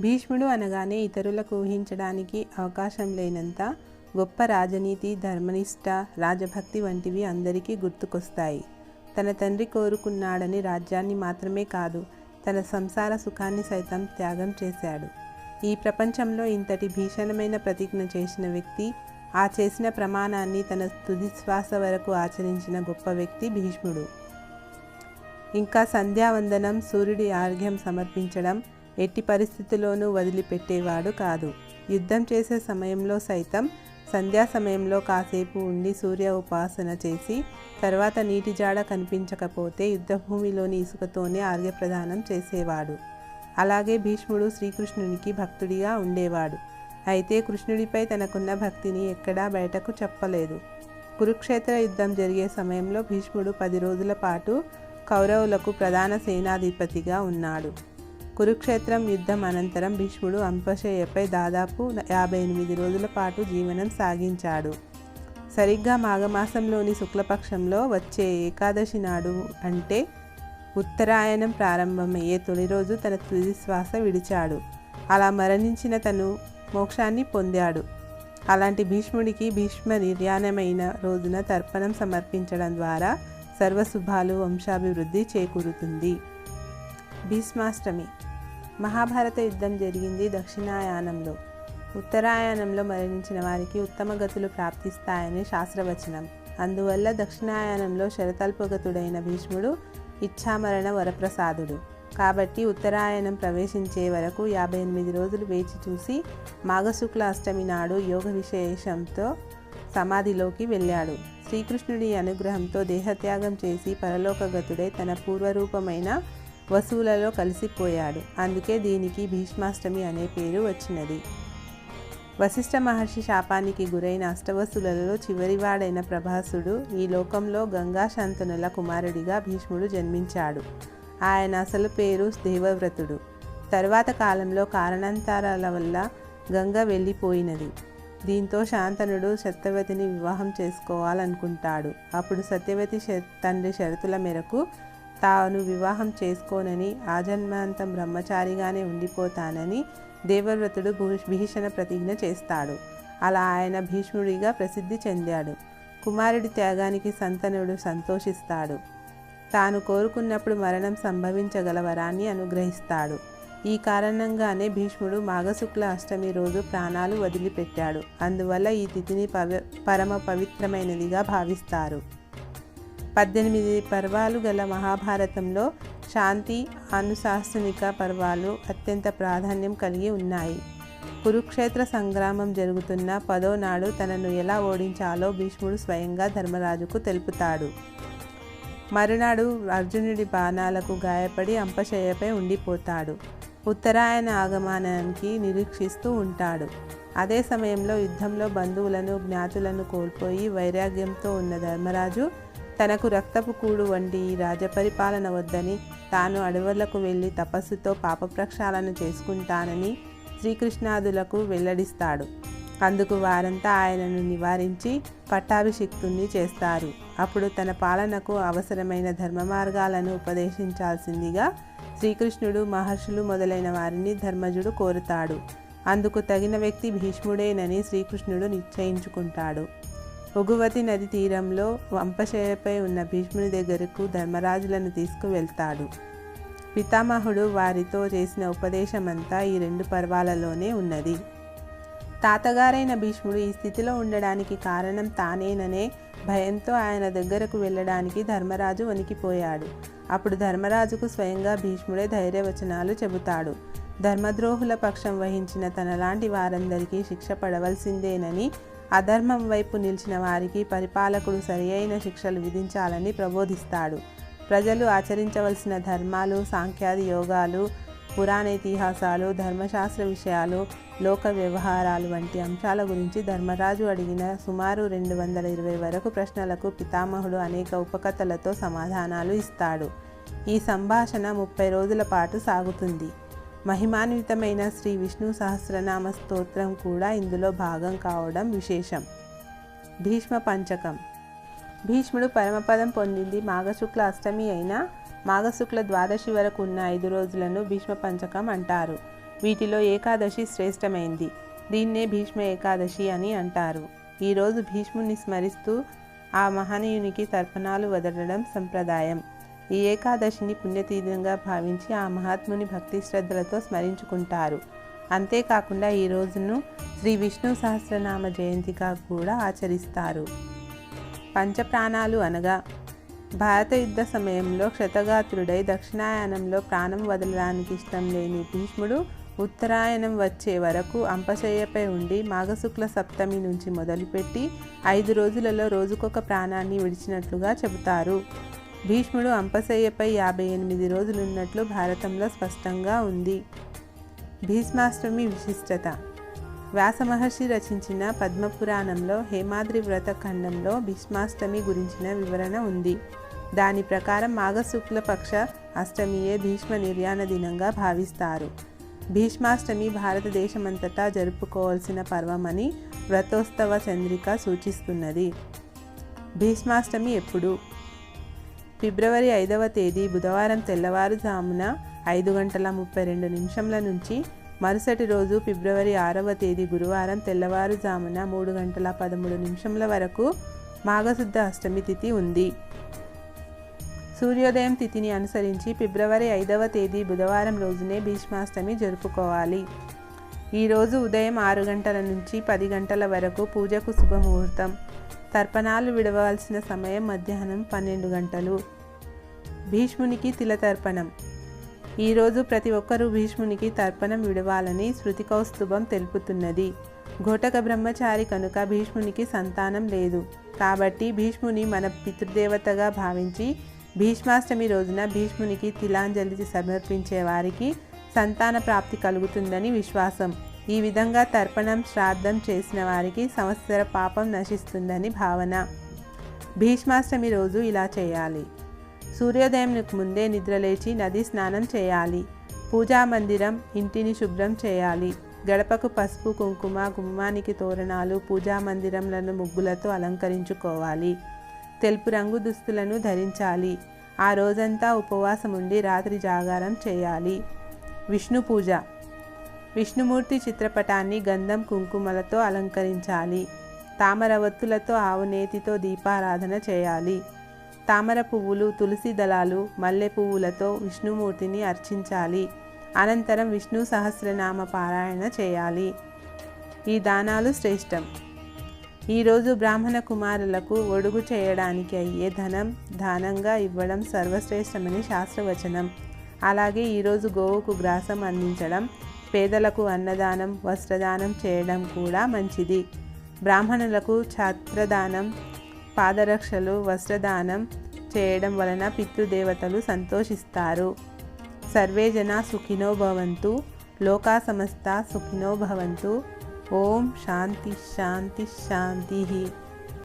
భీష్ముడు అనగానే ఇతరులకు ఊహించడానికి అవకాశం లేనంత గొప్ప రాజనీతి ధర్మనిష్ట రాజభక్తి వంటివి అందరికీ గుర్తుకొస్తాయి. తన తండ్రి కోరుకున్నాడని రాజ్యాన్ని మాత్రమే కాదు తన సంసార సుఖాన్ని సైతం త్యాగం చేశాడు. ఈ ప్రపంచంలో ఇంతటి భీషణమైన ప్రతిజ్ఞ చేసిన వ్యక్తి ఆ చేసిన ప్రమాణాన్ని తన తుదిశ్వాస వరకు ఆచరించిన గొప్ప వ్యక్తి భీష్ముడు. ఇంకా సంధ్యావందనం సూర్యుడి ఆర్ఘ్యం సమర్పించడం ఎట్టి పరిస్థితుల్లోనూ వదిలిపెట్టేవాడు కాదు. యుద్ధం చేసే సమయంలో సైతం సంధ్యా సమయంలో కాసేపు ఉండి సూర్య ఉపాసన చేసి తర్వాత నీటి జాడ కనిపించకపోతే యుద్ధభూమిలోని ఇసుకతోనే ఆర్ఘ్యప్రదానం చేసేవాడు. అలాగే భీష్ముడు శ్రీకృష్ణునికి భక్తుడిగా ఉండేవాడు. అయితే కృష్ణుడిపై తనకున్న భక్తిని ఎక్కడా బయటకు చెప్పలేదు. కురుక్షేత్ర యుద్ధం జరిగే సమయంలో భీష్ముడు పది రోజుల పాటు కౌరవులకు ప్రధాన సేనాధిపతిగా ఉన్నాడు. కురుక్షేత్రం యుద్ధం అనంతరం భీష్ముడు అంపశయ్యపై దాదాపు యాభై ఎనిమిది రోజుల పాటు జీవనం సాగించాడు. సరిగ్గా మాఘమాసంలోని శుక్లపక్షంలో వచ్చే ఏకాదశి నాడు అంటే ఉత్తరాయణం ప్రారంభమయ్యే తొలి రోజు తన తుది శ్వాస విడిచాడు. అలా మరణించిన తను మోక్షాన్ని పొందాడు. అలాంటి భీష్ముడికి భీష్మ నిర్యాణమైన రోజున తర్పణం సమర్పించడం ద్వారా సర్వశుభాలు వంశాభివృద్ధి చేకూరుతుంది. భీష్మాష్టమి మహాభారత యుద్ధం జరిగింది దక్షిణాయానంలో. ఉత్తరాయణంలో మరణించిన వారికి ఉత్తమ గతులు ప్రాప్తిస్తాయని శాస్త్రవచనం. అందువల్ల దక్షిణాయనంలో శరతల్పగతుడైన భీష్ముడు ఇచ్ఛామరణ వరప్రసాదుడు. కాబట్టి ఉత్తరాయణం ప్రవేశించే వరకు యాభై ఎనిమిది రోజులు వేచి చూసి మాఘశుక్ల అష్టమి నాడు యోగ విశేషంతో సమాధిలోకి వెళ్ళాడు. శ్రీకృష్ణుడి అనుగ్రహంతో దేహత్యాగం చేసి పరలోకగతుడై తన పూర్వరూపమైన వసువులలో కలిసిపోయాడు. అందుకే దీనికి భీష్మాష్టమి అనే పేరు వచ్చినది. వశిష్ఠ మహర్షి శాపానికి గురైన అష్టవసులలో చివరివాడైన ప్రభాసుడు ఈ లోకంలో గంగా శాంతనుల కుమారుడిగా భీష్ముడు జన్మించాడు. ఆయన అసలు పేరు దేవవ్రతుడు. తరువాత కాలంలో కారణాంతరాల వల్ల గంగ వెళ్ళిపోయినది. దీంతో శాంతనుడు సత్యవతిని వివాహం చేసుకోవాలనుకుంటాడు. అప్పుడు సత్యవతి తండ్రి షరతుల మేరకు తాను వివాహం చేసుకోనని ఆజన్మాంతం బ్రహ్మచారిగానే ఉండిపోతానని దేవవ్రతుడు భీషణ ప్రతిజ్ఞ చేస్తాడు. అలా ఆయన భీష్ముడిగా ప్రసిద్ధి చెందాడు. కుమారుడి త్యాగానికి సంతనుడు సంతోషిస్తాడు. తాను కోరుకున్నప్పుడు మరణం సంభవించగల వరాన్ని అనుగ్రహిస్తాడు. ఈ కారణంగానే భీష్ముడు మాఘశుక్ల అష్టమి రోజు ప్రాణాలు వదిలిపెట్టాడు. అందువల్ల ఈ తిథిని పవి పరమ పవిత్రమైనదిగా భావిస్తారు. పద్దెనిమిది పర్వాలు గల మహాభారతంలో శాంతి అనుశాసనిక పర్వాలు అత్యంత ప్రాధాన్యం కలిగి ఉన్నాయి. కురుక్షేత్ర సంగ్రామం జరుగుతున్న పదో నాడు తనను ఎలా ఓడించాలో భీష్ముడు స్వయంగా ధర్మరాజుకు తెలుపుతాడు. మరునాడు అర్జునుడి బాణాలకు గాయపడి అంపశయ్యపై ఉండిపోతాడు. ఉత్తరాయణ ఆగమనానికి నిరీక్షిస్తూ ఉంటాడు. అదే సమయంలో యుద్ధంలో బంధువులను జ్ఞాతులను కోల్పోయి వైరాగ్యంతో ఉన్న ధర్మరాజు తనకు రక్తపు కూడు వంటి ఈ రాజపరిపాలన వద్దని తాను అడవులకు వెళ్ళి తపస్సుతో పాప ప్రక్షాళన చేసుకుంటానని శ్రీకృష్ణాదులకు వెల్లడిస్తాడు. అందుకు వారంతా ఆయనను నివారించి పట్టాభిషిక్తుణ్ణి చేస్తారు. అప్పుడు తన పాలనకు అవసరమైన ధర్మ మార్గాలను ఉపదేశించాల్సిందిగా శ్రీకృష్ణుడు మహర్షులు మొదలైన వారిని ధర్మజుడు కోరుతాడు. అందుకు తగిన వ్యక్తి భీష్ముడేనని శ్రీకృష్ణుడు నిశ్చయించుకుంటాడు. ఒగువతి నది తీరంలో వంపశయపై ఉన్న భీష్ముని దగ్గరకు ధర్మరాజులను తీసుకువెళ్తాడు. పితామహుడు వారితో చేసిన ఉపదేశమంతా ఈ రెండు పర్వాలలోనే ఉన్నది. తాతగారైన భీష్ముడు ఈ స్థితిలో ఉండడానికి కారణం తానేననే భయంతో ఆయన దగ్గరకు వెళ్ళడానికి ధర్మరాజు వణికిపోయాడు. అప్పుడు ధర్మరాజుకు స్వయంగా భీష్ముడే ధైర్యవచనాలు చెబుతాడు. ధర్మద్రోహుల పక్షం వహించిన తనలాంటి వారందరికీ శిక్ష పడవలసిందేనని అధర్మం వైపు నిలిచిన వారికి పరిపాలకుడు సరియైన శిక్షలు విధించాలని ప్రబోధిస్తాడు. ప్రజలు ఆచరించవలసిన ధర్మాలు సాంఖ్యాది యోగాలు పురాణ ఇతిహాసాలు ధర్మశాస్త్ర విషయాలు లోక వ్యవహారాలు వంటి అంశాల గురించి ధర్మరాజు అడిగిన సుమారు రెండు వందల ఇరవై వరకు ప్రశ్నలకు పితామహుడు అనేక ఉపకథలతో సమాధానాలు ఇస్తాడు. ఈ సంభాషణ ముప్పై రోజుల పాటు సాగుతుంది. మహిమాన్వితమైన శ్రీ విష్ణు సహస్రనామ స్తోత్రం కూడా ఇందులో భాగం కావడం విశేషం. భీష్మ పంచకం. భీష్ముడు పరమపదం పొందింది మాఘశుక్ల అష్టమి అయినా మాఘశుక్ల ద్వాదశి వరకు ఉన్న ఐదు రోజులను భీష్మ పంచకం అంటారు. వీటిలో ఏకాదశి శ్రేష్టమైంది. దీన్నే భీష్మ ఏకాదశి అని అంటారు. ఈరోజు భీష్ముని స్మరిస్తూ ఆ మహనీయునికి తర్పణాలు వదలడం సంప్రదాయం. ఈ ఏకాదశిని పుణ్యతీర్థంగా భావించి ఆ మహాత్ముని భక్తి శ్రద్ధలతో స్మరించుకుంటారు. అంతేకాకుండా ఈ రోజును శ్రీ విష్ణు సహస్రనామ జయంతిగా కూడా ఆచరిస్తారు. పంచప్రాణాలు అనగా భారత యుద్ధ సమయంలో క్షతగాత్రుడై దక్షిణాయనంలో ప్రాణం వదలడానికి ఇష్టం లేని భీష్ముడు ఉత్తరాయణం వచ్చే వరకు అంపశయ్యపై ఉండి మాఘశుక్ల సప్తమి నుంచి మొదలుపెట్టి ఐదు రోజులలో రోజుకొక ప్రాణాన్ని విడిచినట్లుగా చెబుతారు. భీష్ముడు అంపశయ్యపై యాభై ఎనిమిది రోజులున్నట్లు భారతంలో స్పష్టంగా ఉంది. భీష్మాష్టమి విశిష్టత. వ్యాసమహర్షి రచించిన పద్మపురాణంలో హేమాద్రి వ్రత ఖండంలో భీష్మాష్టమి గురించిన వివరణ ఉంది. దాని ప్రకారం మాఘశుక్లపక్ష అష్టమియే భీష్మ నిర్యాణ దినంగా భావిస్తారు. భీష్మాష్టమి భారతదేశమంతటా జరుపుకోవాల్సిన పర్వమని వ్రతోత్సవ చంద్రిక సూచిస్తున్నది. భీష్మాష్టమి ఎప్పుడు? ఫిబ్రవరి ఐదవ తేదీ బుధవారం తెల్లవారుజామున ఐదు గంటల ముప్పై రెండు నిమిషంల నుంచి మరుసటి రోజు ఫిబ్రవరి ఆరవ తేదీ గురువారం తెల్లవారుజామున మూడు గంటల పదమూడు నిమిషంల వరకు మాఘశుద్ధ అష్టమి తిథి ఉంది. సూర్యోదయం తిథిని అనుసరించి ఫిబ్రవరి ఐదవ తేదీ బుధవారం రోజునే భీష్మాష్టమి జరుపుకోవాలి. ఈరోజు ఉదయం ఆరు గంటల నుంచి పది గంటల వరకు పూజకు శుభముహూర్తం. తర్పణాలు విడవలసిన సమయం మధ్యాహ్నం పన్నెండు గంటలు. భీష్మునికి తిలతర్పణం ఈరోజు ప్రతి ఒక్కరూ భీష్మునికి తర్పణం విడవాలని శృతి కౌస్తుభం తెలుపుతున్నది. ఘోటక బ్రహ్మచారి కనుక భీష్మునికి సంతానం లేదు కాబట్టి భీష్ముని మన పితృదేవతగా భావించి భీష్మాష్టమి రోజున భీష్మునికి తిలాంజలి సమర్పించే వారికి సంతాన ప్రాప్తి కలుగుతుందని విశ్వాసం. ఈ విధంగా తర్పణం శ్రాద్ధం చేసిన వారికి సంవత్సర పాపం నశిస్తుందని భావన. భీష్మాష్టమి రోజు ఇలా చేయాలి. సూర్యోదయంకు ముందే నిద్రలేచి నది స్నానం చేయాలి. పూజా మందిరం ఇంటిని శుభ్రం చేయాలి. గడపకు పసుపు కుంకుమ గుమ్మానికి తోరణాలు పూజా మందిరంలను ముగ్గులతో అలంకరించుకోవాలి. తెలుపు రంగు దుస్తులను ధరించాలి. ఆ రోజంతా ఉపవాసం ఉండి రాత్రి జాగారం చేయాలి. విష్ణు పూజ. విష్ణుమూర్తి చిత్రపటాన్ని గంధం కుంకుమలతో అలంకరించాలి. తామర ఒత్తులతో ఆవునేతితో దీపారాధన చేయాలి. తామర పువ్వులు తులసి దళాలు మల్లె పువ్వులతో విష్ణుమూర్తిని అర్చించాలి. అనంతరం విష్ణు సహస్రనామ పారాయణ చేయాలి. ఈ దానాలు శ్రేష్టం. ఈరోజు బ్రాహ్మణ కుమారులకు ఒడుగు చేయడానికి అయ్యే ధనం దానంగా ఇవ్వడం సర్వశ్రేష్టమని శాస్త్రవచనం. అలాగే ఈరోజు గోవుకు గ్రాసం అందించడం పేదలకు అన్నదానం వస్త్రదానం చేయడం కూడా మంచిది. బ్రాహ్మణులకు ఛాత్రదానం పాదరక్షలు వస్త్రదానం చేయడం వలన పితృదేవతలు సంతోషిస్తారు. సర్వేజన సుఖినో భవంతు లోకా సమస్త సుఖినో భవంతు. ఓం శాంతి శాంతి శాంతి.